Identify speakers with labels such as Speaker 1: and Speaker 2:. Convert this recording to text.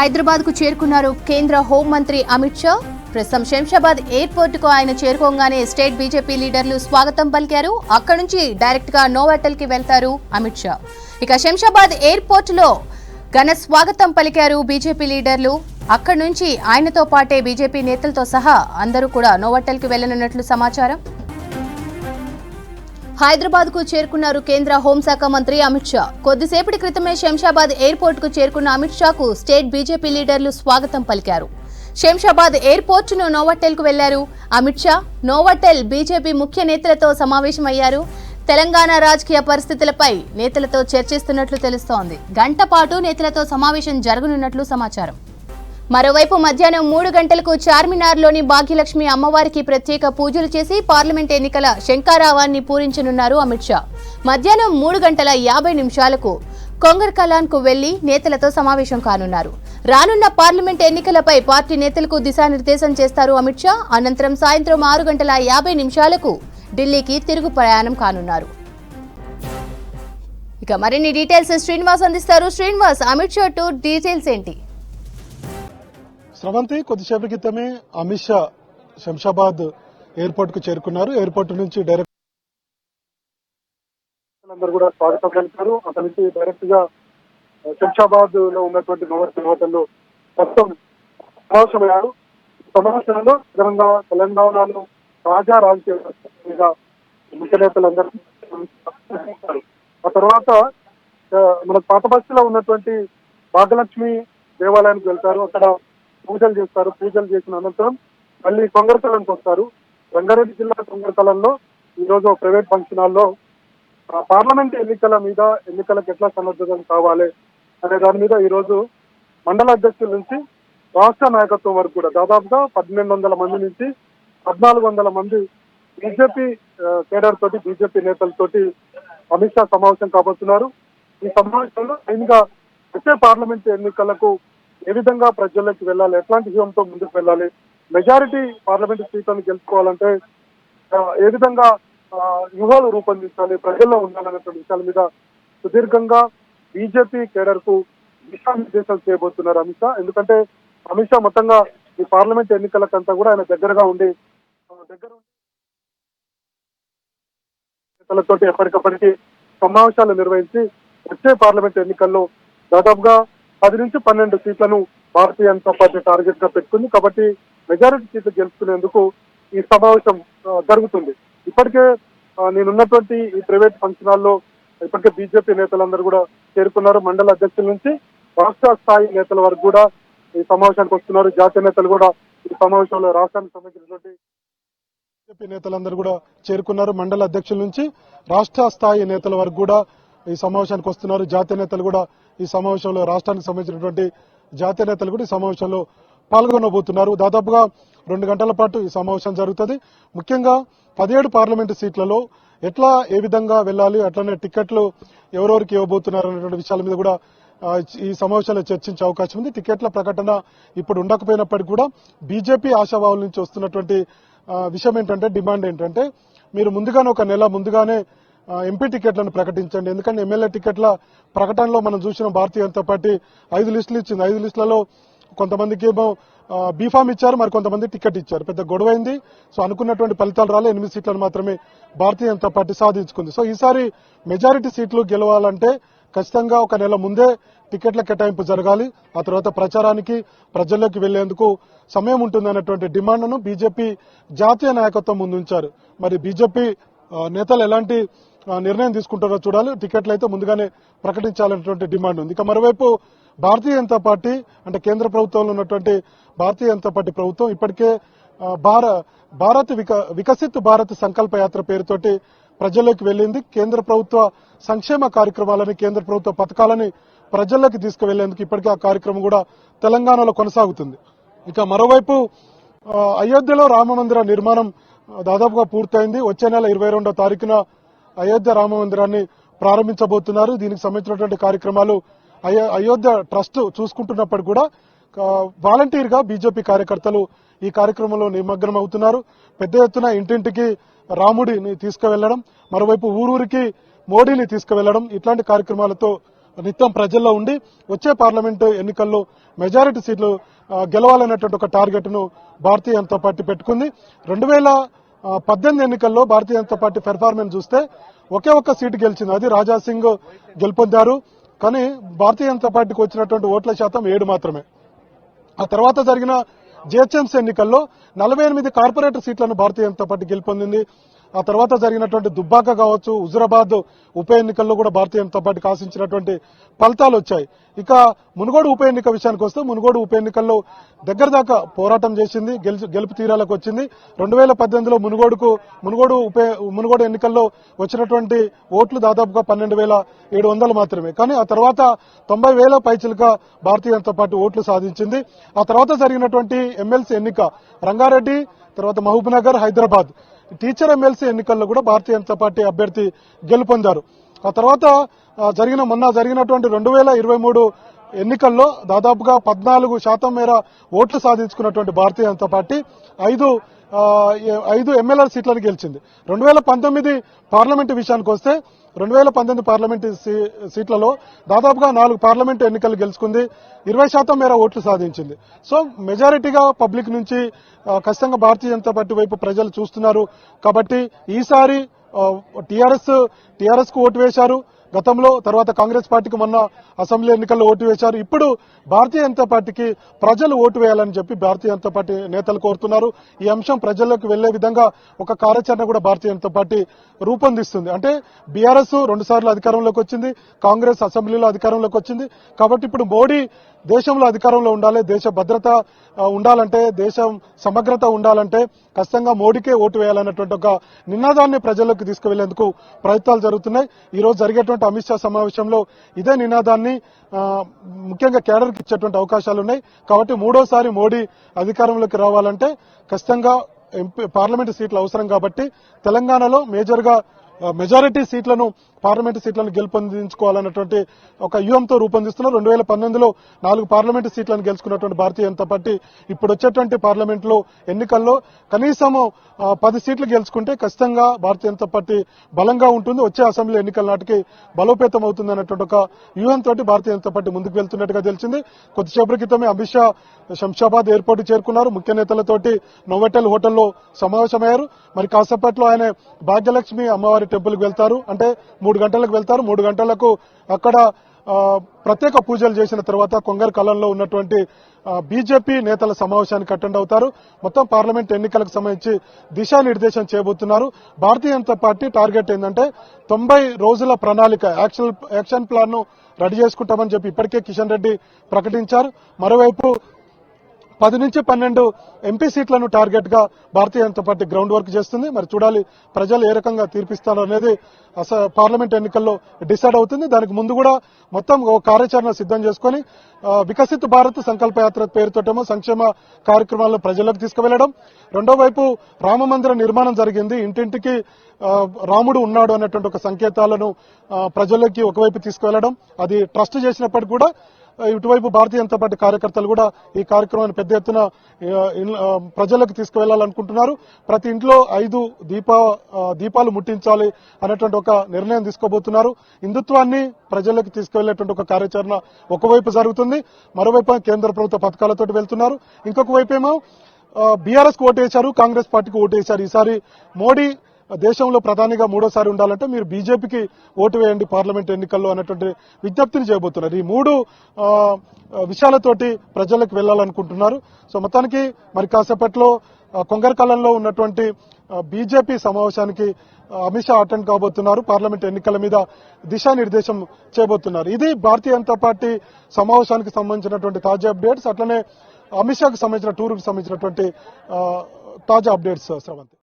Speaker 1: హైదరాబాద్కు చేరుకున్నారు కేంద్ర హోంమంత్రి అమిత్ షా. ప్రస్తుతం శంషాబాద్ ఎయిర్పోర్ట్కు ఆయన చేరుకోగానే స్టేట్ బీజేపీ లీడర్లు స్వాగతం పలికారు. అక్కడి నుంచి డైరెక్ట్గా నోవాటల్కి వెళ్తారు అమిత్ షా. ఇక శంషాబాద్ ఎయిర్పోర్ట్లో ఘన స్వాగతం పలికారు బీజేపీ లీడర్లు. అక్కడి నుంచి ఆయనతో పాటే బీజేపీ నేతలతో సహా అందరూ కూడా నోవాటల్కి వెళ్ళనున్నట్లు సమాచారం. హైదరాబాద్కు చేరుకున్నారు కేంద్ర హోంశాఖ మంత్రి అమిత్ షా. కొద్దిసేపటి క్రితమే శంషాబాద్ ఎయిర్పోర్ట్కు చేరుకున్న అమిత్ షాకు స్టేట్ బీజేపీ లీడర్లు స్వాగతం పలికారు. శంషాబాద్ ఎయిర్పోర్ట్ను నోవాటెల్కు వెళ్ళారు. అమిత్ షా నోవాటెల్ బీజేపీ ముఖ్య నేతలతో సమావేశమయ్యారు. తెలంగాణ రాజకీయ పరిస్థితులపై నేతలతో చర్చిస్తున్నట్లు తెలుస్తోంది. గంట పాటు నేతలతో సమావేశం జరగనున్నట్లు సమాచారం. మరోవైపు మధ్యాహ్నం మూడు గంటలకు చార్మినార్లోని భాగ్యలక్ష్మి అమ్మవారికి ప్రత్యేక పూజలు చేసి పార్లమెంట్ ఎన్నికల శంకారావాన్ని పూరించనున్నారు అమిత్ షా. మధ్యాహ్నం మూడు గంటల యాభై నిమిషాలకు కొంగర్ కలాన్కు వెళ్ళి నేతలతో సమావేశం కానున్నారు. రానున్న పార్లమెంట్ ఎన్నికలపై పార్టీ నేతలకు దిశానిర్దేశం చేస్తారు అమిత్ షా. అనంతరం సాయంత్రం ఆరు గంటల యాభై నిమిషాలకు ఢిల్లీకి తిరుగు ప్రయాణం కానున్నారు. ఇక మరిన్ని డీటెయిల్స్ శ్రీనివాస్ అందిస్తారు. శ్రీనివాస్ అమిత్ షా టూర్ డీటెయిల్స్ ఏంటి?
Speaker 2: స్రవంతి కొద్దిసేపు క్రితమే అమిత్ షా శంషాబాద్ ఎయిర్పోర్ట్కు చేరుకున్నారు. ఎయిర్పోర్ట్ నుంచి డైరెక్ట్ అందరూ కూడా స్వాగతం పలికారు. అక్కడి నుంచి డైరెక్ట్గా శంషాబాద్లో ఉన్నటువంటి నోవర్ హోటల్లో మొత్తం సమావేశమయ్యారు. సమావేశంలో తెలంగాణ తెలంగాణలో తాజా రాజకీయ మీద ముఖ్య నేతలందరూ ఆ తర్వాత మన పాత బస్తీలో ఉన్నటువంటి భాగ్యలక్ష్మి దేవాలయానికి వెళ్తారు. అక్కడ పూజలు చేస్తారు. పూజలు చేసిన అనంతరం మళ్ళీ కొంగరతలంకి వస్తారు. రంగారెడ్డి జిల్లా కొంగరతలంలో ఈ రోజు ప్రైవేట్ ఫంక్షన్ హాల్లో పార్లమెంట్ ఎన్నికల మీద ఎన్నికలకు ఎట్లా సన్నద్ధతం కావాలి అనే దాని మీద ఈ రోజు మండల అధ్యక్షుల నుంచి రాష్ట్ర నాయకత్వం వరకు కూడా దాదాపుగా పన్నెండు వందల మంది నుంచి పద్నాలుగు వందల మంది బీజేపీ కేడర్ తోటి బీజేపీ నేతలతోటి అమిత్ షా సమావేశం కాబోతున్నారు. ఈ సమావేశంలో మెయిన్గా వచ్చే పార్లమెంట్ ఎన్నికలకు ఏ విధంగా ప్రజల్లోకి వెళ్ళాలి? ఎట్లాంటి వ్యూహంతో ముందుకు వెళ్ళాలి? మెజారిటీ పార్లమెంట్ సీట్లను గెలుచుకోవాలంటే ఏ విధంగా వ్యూహాలు రూపొందించాలి? ప్రజల్లో ఉండాలనేటువంటి విషయాల మీద సుదీర్ఘంగా బీజేపీ కేడర్కు దిశానిర్దేశాలు చేయబోతున్నారు అమిత్ షా. ఎందుకంటే అమిత్ షా మొత్తంగా ఈ పార్లమెంట్ ఎన్నికలకంతా కూడా ఆయన దగ్గరగా ఉండి దగ్గర నేతలతోటి ఎప్పటికప్పటికి సమావేశాలు నిర్వహించి వచ్చే పార్లమెంట్ ఎన్నికల్లో దాదాపుగా పది నుంచి పన్నెండు సీట్లను భారతీయ జనతా పార్టీ టార్గెట్గా పెట్టుకుంది. కాబట్టి మెజారిటీ సీట్లు గెలుచుకునేందుకు ఈ సమావేశం జరుగుతుంది. ఇప్పటికే నేనున్నటువంటి ఈ ప్రైవేట్ ఫంక్షన్ హాల్లో ఇప్పటికే బీజేపీ నేతలందరూ కూడా చేరుకున్నారు. మండల అధ్యక్షుల నుంచి రాష్ట్ర స్థాయి నేతల వరకు కూడా ఈ సమావేశానికి వస్తున్నారు. జాతీయ నేతలు కూడా ఈ సమావేశంలో రాష్ట్రానికి సంబంధించినటువంటి బీజేపీ నేతలందరూ కూడా చేరుకున్నారు. మండల అధ్యక్షుల నుంచి రాష్ట్ర స్థాయి నేతల వరకు కూడా ఈ సమావేశానికి వస్తున్నారు. జాతీయ నేతలు కూడా ఈ సమావేశంలో రాష్ట్రానికి సంబంధించినటువంటి జాతీయ నేతలు కూడా ఈ సమావేశంలో పాల్గొనబోతున్నారు. దాదాపుగా రెండు గంటల పాటు ఈ సమావేశం జరుగుతుంది. ముఖ్యంగా పదిహేడు పార్లమెంటు సీట్లలో ఎట్లా ఏ విధంగా వెళ్ళాలి అట్లనే టికెట్లు ఎవరెవరికి ఇవ్వబోతున్నారు అనేటువంటి విషయాల మీద కూడా ఈ సమావేశంలో చర్చించే అవకాశం ఉంది. టికెట్ల ప్రకటన ఇప్పుడు ఉండకపోయినప్పటికీ కూడా బీజేపీ ఆశావాహుల నుంచి వస్తున్నటువంటి విషయం ఏంటంటే డిమాండ్ ఏంటంటే మీరు ముందుగానే ఒక నెల ముందుగానే ఎంపీ టికెట్లను ప్రకటించండి. ఎందుకంటే ఎమ్మెల్యే టికెట్ల ప్రకటనలో మనం చూసిన భారతీయ జనతా పార్టీ ఐదు లిస్టులు ఇచ్చింది. ఐదు లిస్టులలో కొంతమందికి ఏమో బీఫామ్ ఇచ్చారు మరి కొంతమంది టికెట్ ఇచ్చారు. పెద్ద గొడవైంది సో అనుకున్నటువంటి ఫలితాలు రాలే. ఎనిమిది సీట్లను మాత్రమే భారతీయ జనతా పార్టీ సాధించుకుంది. సో ఈసారి మెజారిటీ సీట్లు గెలవాలంటే ఖచ్చితంగా ఒక నెల ముందే టికెట్ల కేటాయింపు జరగాలి. ఆ తర్వాత ప్రచారానికి ప్రజల్లోకి వెళ్ళేందుకు సమయం ఉంటుందన్నటువంటి డిమాండ్ను బీజేపీ జాతీయ నాయకత్వం ముందుంచారు మరి బీజేపీ నేతలు ఎలాంటి నిర్ణయం తీసుకుంటారో చూడాలి. టికెట్లు అయితే ముందుగానే ప్రకటించాలనేటువంటి డిమాండ్ ఉంది. ఇక మరోవైపు భారతీయ జనతా పార్టీ అంటే కేంద్ర ప్రభుత్వంలో ఉన్నటువంటి భారతీయ జనతా పార్టీ ప్రభుత్వం ఇప్పటికే భార భారత్ విక వికసిత్ భారత్ సంకల్ప యాత్ర పేరుతోటి ప్రజల్లోకి వెళ్ళింది. కేంద్ర ప్రభుత్వ సంక్షేమ కార్యక్రమాలని కేంద్ర ప్రభుత్వ పథకాలని ప్రజల్లోకి తీసుకువెళ్ళేందుకు ఇప్పటికే ఆ కార్యక్రమం కూడా తెలంగాణలో కొనసాగుతుంది. ఇక మరోవైపు అయోధ్యలో రామ మందిర నిర్మాణం దాదాపుగా పూర్తయింది. వచ్చే నెల ఇరవై రెండో తారీఖున అయోధ్య రామ మందిరాన్ని ప్రారంభించబోతున్నారు. దీనికి సంబంధించినటువంటి కార్యక్రమాలు అయో- అయోధ్య ట్రస్ట్ చూసుకుంటున్నప్పటికీ కూడా వాలంటీర్గా బీజేపీ కార్యకర్తలు ఈ కార్యక్రమంలో నిమగ్నం అవుతున్నారు పెద్ద ఎత్తున ఇంటింటికి రాముడిని తీసుకువెళ్ళడం మరోవైపు ఊరూరికి మోడీని తీసుకువెళ్ళడం ఇట్లాంటి కార్యక్రమాలతో నిత్యం ప్రజల్లో ఉండి వచ్చే పార్లమెంటు ఎన్నికల్లో మెజారిటీ సీట్లు గెలవాలన్నటువంటి గెలవాలనేటువంటి ఒక టార్గెట్ను భారతీయ జనతా పార్టీ పెట్టుకుంది. రెండు వేల పద్దెనిమిది ఎన్నికల్లో భారతీయ జనతా పార్టీ పెర్ఫార్మెన్స్ చూస్తే ఒకే ఒక్క సీటు గెలిచింది. అది రాజా సింగ్ గెలుపొందారు. కానీ భారతీయ జనతా పార్టీకి వచ్చినటువంటి ఓట్ల శాతం ఏడు మాత్రమే. ఆ తర్వాత జరిగిన జిహెచ్ఎంసీ ఎన్నికల్లో నలభై ఎనిమిది కార్పొరేటర్ సీట్లను భారతీయ జనతా పార్టీ గెలుపొందింది. ఆ తర్వాత జరిగినటువంటి దుబ్బాక కావచ్చు హుజురాబాద్ ఉప ఎన్నికల్లో కూడా భారతీయ జనతా పార్టీకి ఆశించినటువంటి ఫలితాలు వచ్చాయి. ఇక మునుగోడు ఉప ఎన్నిక విషయానికి వస్తే మునుగోడు ఉప ఎన్నికల్లో దగ్గర దాకా పోరాటం చేసింది గెలుపు తీరాలకు వచ్చింది. రెండు వేల పద్దెనిమిదిలో మునుగోడుకు మునుగోడు ఉప మునుగోడు ఎన్నికల్లో వచ్చినటువంటి ఓట్లు దాదాపుగా పన్నెండు వేల ఏడు వందలు మాత్రమే. కానీ ఆ తర్వాత తొంభై వేల పైచిలుగా భారతీయ జనతా పార్టీ ఓట్లు సాధించింది. ఆ తర్వాత జరిగినటువంటి ఎమ్మెల్సీ ఎన్నిక రంగారెడ్డి తర్వాత Mahabubnagar Hyderabad. Teacher MLC ఎన్నికల్లో కూడా భారతీయ జనతా పార్టీ అభ్యర్థి గెలుపొందారు ఆ తర్వాత జరిగిన మొన్న జరిగినటువంటి రెండు వేల ఇరవై మూడు ఎన్నికల్లో దాదాపుగా పద్నాలుగు శాతం మేర ఓట్లు సాధించుకున్నటువంటి భారతీయ జనతా పార్టీ ఐదు ఐదు ఎమ్మెల్యే సీట్లను గెలిచింది. రెండు వేల పంతొమ్మిది పార్లమెంటు విషయానికి వస్తే రెండు వేల పంతొమ్మిది పార్లమెంటు సీ- సీట్లలో దాదాపుగా నాలుగు పార్లమెంటు ఎన్నికలు గెలుచుకుంది. ఇరవై శాతం మేర ఓట్లు సాధించింది. సో మెజారిటీగా పబ్లిక్ నుంచి ఖచ్చితంగా భారతీయ జనతా పార్టీ వైపు ప్రజలు చూస్తున్నారు. కాబట్టి ఈసారి టీఆర్ఎస్ టీఆర్ఎస్కు ఓటు వేశారు. గతంలో తర్వాత కాంగ్రెస్ పార్టీకి మొన్న అసెంబ్లీ ఎన్నికల్లో ఓటు వేశారు. ఇప్పుడు భారతీయ జనతా పార్టీకి ప్రజలు ఓటు వేయాలని చెప్పి భారతీయ జనతా పార్టీ నేతలు కోరుతున్నారు. ఈ అంశం ప్రజల్లోకి వెళ్ళే విధంగా ఒక కార్యాచరణ కూడా భారతీయ జనతా పార్టీ రూపొందిస్తుంది. అంటే బీఆర్ఎస్ రెండు సార్లు అధికారంలోకి వచ్చింది కాంగ్రెస్ అసెంబ్లీలో అధికారంలోకి వచ్చింది. కాబట్టి ఇప్పుడు మోడీ దేశంలో అధికారంలో ఉండాలి దేశ భద్రత ఉండాలంటే దేశం సమగ్రత ఉండాలంటే ఖచ్చితంగా మోడీకే ఓటు వేయాలన్నటువంటి ఒక నినాదాన్ని ప్రజల్లోకి తీసుకువెళ్ళేందుకు ప్రయత్నాలు జరుగుతున్నాయి. ఈ రోజు జరిగేటువంటి అమిత్ షా సమావేశంలో ఇదే నినాదాన్ని ముఖ్యంగా కేడర్కి ఇచ్చేటువంటి అవకాశాలు ఉన్నాయి. కాబట్టి మూడోసారి మోడీ అధికారంలోకి రావాలంటే ఖచ్చితంగా ఎంపీ పార్లమెంటు సీట్లు అవసరం కాబట్టి తెలంగాణలో మేజర్గా మెజారిటీ సీట్లను పార్లమెంటు సీట్లను గెలుపొందించుకోవాలన్నటువంటి ఒక వ్యూహంతో రూపొందిస్తున్నారు. రెండు వేల పంతొమ్మిదిలో నాలుగు పార్లమెంటు సీట్లను గెలుచుకున్నటువంటి భారతీయ జనతా పార్టీ ఇప్పుడు వచ్చేటువంటి పార్లమెంట్లో ఎన్నికల్లో కనీసం పది సీట్లు గెలుచుకుంటే ఖచ్చితంగా భారతీయ జనతా పార్టీ బలంగా ఉంటుంది. వచ్చే అసెంబ్లీ ఎన్నికల నాటికి బలోపేతం అవుతుంది అన్నటువంటి ఒక వ్యూహంతో భారతీయ జనతా పార్టీ ముందుకు వెళ్తున్నట్టుగా తెలిసింది. కొద్దిసేపటి క్రితమే అమిత్ షా శంషాబాద్ ఎయిర్పోర్ట్ చేరుకున్నారు. ముఖ్య నేతలతోటి నోవెటల్ హోటల్లో సమావేశమయ్యారు. మరి కాసేపట్లో ఆయన భాగ్యలక్ష్మి అమ్మవారి టెంపుల్కి వెళ్తారు. అంటే మూడు గంటలకు వెళ్తారు. మూడు గంటలకు అక్కడ ప్రత్యేక పూజలు చేసిన తర్వాత కొంగర్ కలంలో ఉన్నటువంటి బీజేపీ నేతల సమావేశానికి అటెండ్ అవుతారు. మొత్తం పార్లమెంట్ ఎన్నికలకు సంబంధించి దిశానిర్దేశం చేయబోతున్నారు. భారతీయ జనతా పార్టీ టార్గెట్ ఏంటంటే తొంభై రోజుల ప్రణాళిక యాక్షన్ యాక్షన్ ప్లాన్ను రెడీ చేసుకుంటామని చెప్పి ఇప్పటికే కిషన్ రెడ్డి ప్రకటించారు. మరోవైపు పది నుంచి పన్నెండు ఎంపీ సీట్లను టార్గెట్గా Bharatiya Janata Party ground work చేస్తుంది. మరి చూడాలి ప్రజలు ఏ రకంగా తీర్పిస్తారు అనేది పార్లమెంట్ ఎన్నికల్లో డిసైడ్ అవుతుంది. దానికి ముందు కూడా మొత్తం ఓ కార్యాచరణ సిద్ధం చేసుకొని వికసిత్ భారత్ సంకల్ప యాత్ర పేరుతోటేమో సంక్షేమ కార్యక్రమాలను ప్రజలకు తీసుకువెళ్ళడం రెండో వైపు రామ మందిర నిర్మాణం జరిగింది. ఇంటింటికి రాముడు ఉన్నాడు అనేటువంటి ఒక సంకేతాలను ప్రజలకి ఒకవైపు తీసుకువెళ్ళడం అది ట్రస్ట్ చేసినప్పటికీ కూడా ఇటువైపు భారతీయ జనతా పార్టీ కార్యకర్తలు కూడా ఈ కార్యక్రమాన్ని పెద్ద ఎత్తున ప్రజలకు తీసుకువెళ్ళాలనుకుంటున్నారు. ప్రతి ఇంట్లో ఐదు దీప దీపాలు ముట్టించాలి అనేటువంటి ఒక నిర్ణయం తీసుకోబోతున్నారు. హిందుత్వాన్ని ప్రజలకు తీసుకువెళ్ళేటువంటి ఒక కార్యాచరణ ఒకవైపు జరుగుతుంది. మరోవైపు కేంద్ర ప్రభుత్వ పథకాలతో వెళ్తున్నారు. ఇంకొక వైపు ఏమో బీఆర్ఎస్కు ఓటేశారు కాంగ్రెస్ పార్టీకి ఓటేశారు. ఈసారి మోడీ దేశంలో ప్రధానిగా మూడోసారి ఉండాలంటే మీరు బీజేపీకి ఓటు వేయండి పార్లమెంట్ ఎన్నికల్లో అన్నటువంటి విజ్ఞప్తిని చేయబోతున్నారు. ఈ మూడు విషయాలతోటి ప్రజలకు వెళ్ళాలనుకుంటున్నారు సో మొత్తానికి మరి కాసేపట్లో కొంగరకాలంలో ఉన్నటువంటి బీజేపీ సమావేశానికి అమిత్ షా అటెండ్ కాబోతున్నారు. పార్లమెంట్ ఎన్నికల మీద దిశానిర్దేశం చేయబోతున్నారు. ఇది భారతీయ జనతా పార్టీ సమావేశానికి సంబంధించినటువంటి తాజా అప్డేట్స్. అట్లనే అమిత్ షాకు సంబంధించిన టూర్కు సంబంధించినటువంటి తాజా అప్డేట్స్ శ్రవంతి.